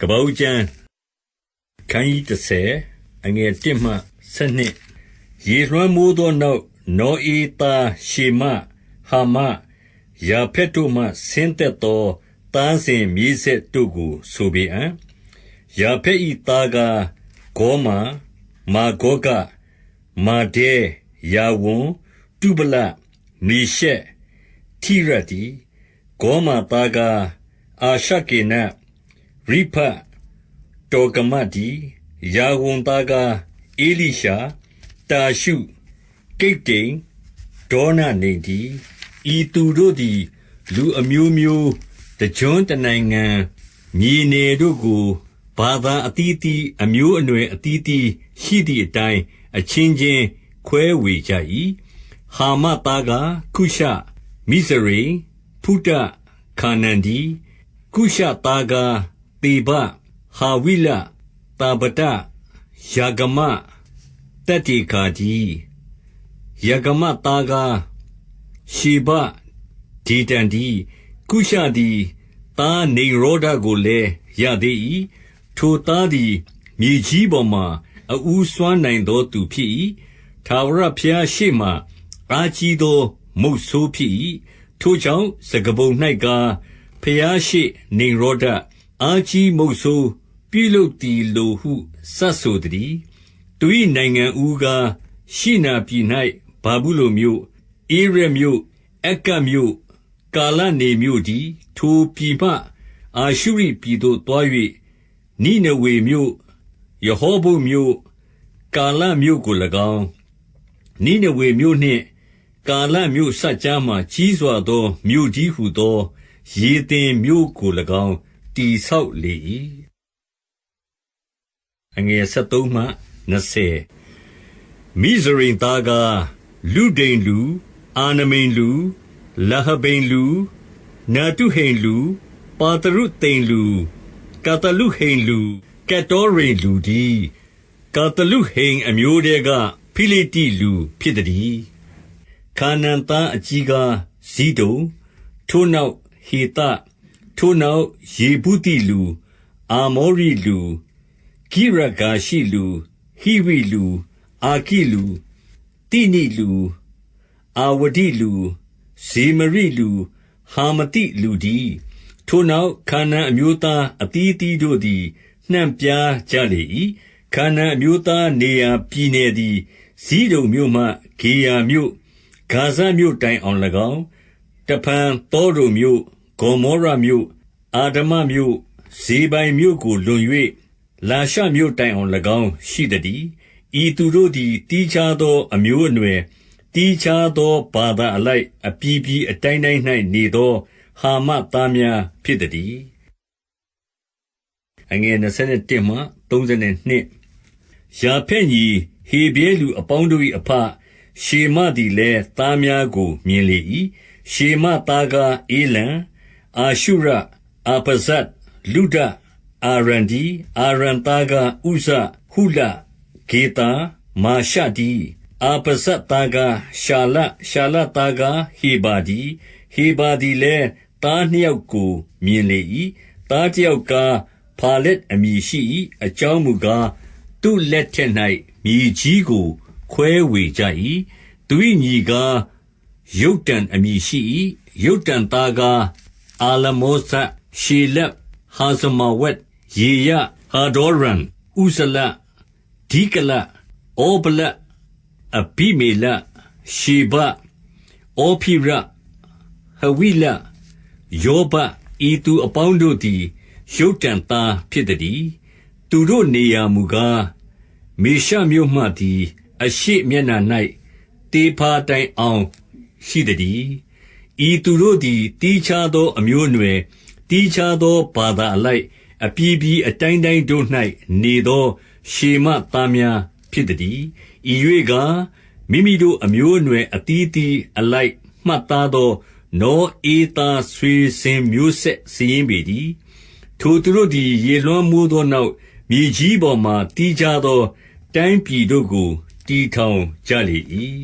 ကပ္ပဦးကျမ်းခန်းကြီး30အငယ်1မှ7ရေလွှမ်းမိုးသောနောက်နောဧသားရှေမဟာမယာဖက်တို့မှဆင်းသက်သောသားစဉ်မြေးဆက်တို့ကို ဆိုပေအံ့ယာဖက်ဤသားကဂေါမာမာဂောကမာဒဲယာဝွန်တုပလမေရှက်ထိရတိဂေါမာသားကအာရှကေန ရိဖတောကမတိယာဝန်သားကအေလိရှာတာရှု ကိတ်တိန်ဒေါနနေတီဤသူတို့သည် လူအမျိုးမျိုး တကြွတနိုင်ငံ မြေနေတို့ကို ဘာသာအသီးသီး အမျိုးအနွယ်အသီးသီး ရှိသည့်အတိုင်း အချင်းချင်းခွဲဝေကြ၏ဟာမသားကကုရှ မိစရိဖုတ ခါနန်ဒီကုရှသားက သေဘ ဟာဝိလတာပတယာဂမတတေခာဒီယာဂမသားကရှေဘဒီတန်ဒီကုရှသည် သားနေရောဒကိုလည်း ရသေး၏ထိုသားသည် မြေကြီးပေါ်မှအူးစွမ်းနိုင်သောသူဖြစ်၏ထာဝရဘုရားရှေ့မှအာကြီးသောမုတ်ဆိုးဖြစ်၏ထိုကြောင့် စကပုံ၌ကဖျားရှိနေရောဒ အာကြီးမုတ်ဆိုး ပြုလုပ်သည်လိုဟုစတ်ဆိုသည်သူ၏နိုင်ငံဦးကား ရှိနာပြည်၌ဘာဘူးလိုမျိုးအေရမျိုးအကမျိုးကာလနေမျိုးသည်ထိုပြည်မှ အာရှုရိပြည်သို့တွား၍နိနဝေမြို့ယဟောဘုမြို့ ကာလမြို့ကို၎င်း နိနဝေမြို့နှင့် ကာလမြို့စัจ जा မှကြီးစွာသော မြို့ကြီးဟုသော ရေသင်မြို့ကို၎င်း တည်ဆောက်လေ၏အငယ်73မှ20မိဇရိန်သားကလူဒိန်လူ အာနမိန်လူလဟဘိန်လူ နာတုဟိန်လူ ပါတရုသိန်လူ ကတလုဟိန်လူကတောရိန်လူဒီကတလုဟိန်အမျိုးတဲက ဖိလိတိလူဖြစ်သည်ခါနန်သားအကြီးကားဇီဒုံထိုနောက် ဟေတ ထိုနောက်ယေဗုသိလူ အာမောရိလူ ကိရဂါရှိလူ ဟိဝိလူ အာကိလူတိနိလူ အာဝဒိလူ ဇေမရိလူ ဟာမတိလူဒီထိုနောက် ခါနန်အမျိုးသားအသီးသီးတို့သည် နှံ့ပြားကြလေ၏ခါနန်အမျိုးသားနေရာပြည်နယ်သည်ဇီးဒုံမြို့မှ ဂေယာမြို့ ဂါဇမြို့တိုင်အောင်၎င်း တဖန်တောဒုံမြို့ ဂေါမောရမြို့အာဒမမြို့ ဇေဘိုင်မြို့ကို လွန်၍လာရှမြို့တိုင်အောင်၎င်း ရှိသည်ဤသူတို့သည်တီးခြားသော အမျိုးအနွယ်တီးခြားသော ဘာသာအလိုက် အပြည်ပြည်အတိုင်းတိုင်း၌နေသော ဟာမသားများ ဖြစ်သည်အငယ်27မှ32ယာဖက်ညီ ဟေဘဲလူအပေါင်းတို့၏အဖရှေမသည်လည်း သားများကို မြင်လေ၏ရှေမသားကအေလံ အာရှုရ အာပဇတ်လုဒ အာရန်ဒီအာရန်သားကဥဇ ဟုလ ဂေတာမာရှဒီအာပဇတ်သားကရှာလ ရှာလသားကဟေဘာဒီဟေဘာဒီလည်း သားနှစ်ယောက်ကို မြင်လေ၏သားတစ်ယောက်ကဖာလက်အမည်ရှိ၏အကြောင်းမူကား သူ့လက်ထက်၌မြေကြီးကို ခွဲဝေကြ၏သူ၏ညီကား ယုတ်တန်အမည်ရှိ၏ယုတ်တန်သားကား အာလမောဇ ရှေလဟာဇမဝက် ယေယဟာဒေါရန်ဥဇလဒီကလ ဩဗလအဘိမေလ ရှေဘ ဩဖိရ ဟဝိလ ယောဘ ဤသူအပေါင်းတို့သည်ရုတ်တံသားဖြစ်သည်သူတို့နေရာမူကား မေရှမြို့မှသည် အရှိမျက်နှာ၌တေဖာတိုင်အောင် ရှိသည် ဤသူတို့သည်တီးခြားသောအမျိုးအနွယ်တီးခြားသော ဘာသာအလိုက် အပြည်ပြည်အတိုင်းတိုင်းတို့၌နေသော ရှေမသားများဖြစ်သည်ဤ၍ကမိမိတို့အမျိုးအနွယ် အသီးသီးအလိုက် မှတ်သားသော နောဧသားဆွေစဉ်မျိုးဆက်စည်ရင်ပေတည်း ထိုသူတို့သည် ရေလွှမ်းမိုးသောနောက် မြေကြီးပေါ်မှတီးကြသော တိုင်းပြည်တို့ကိုတီထောင်ကြလေ၏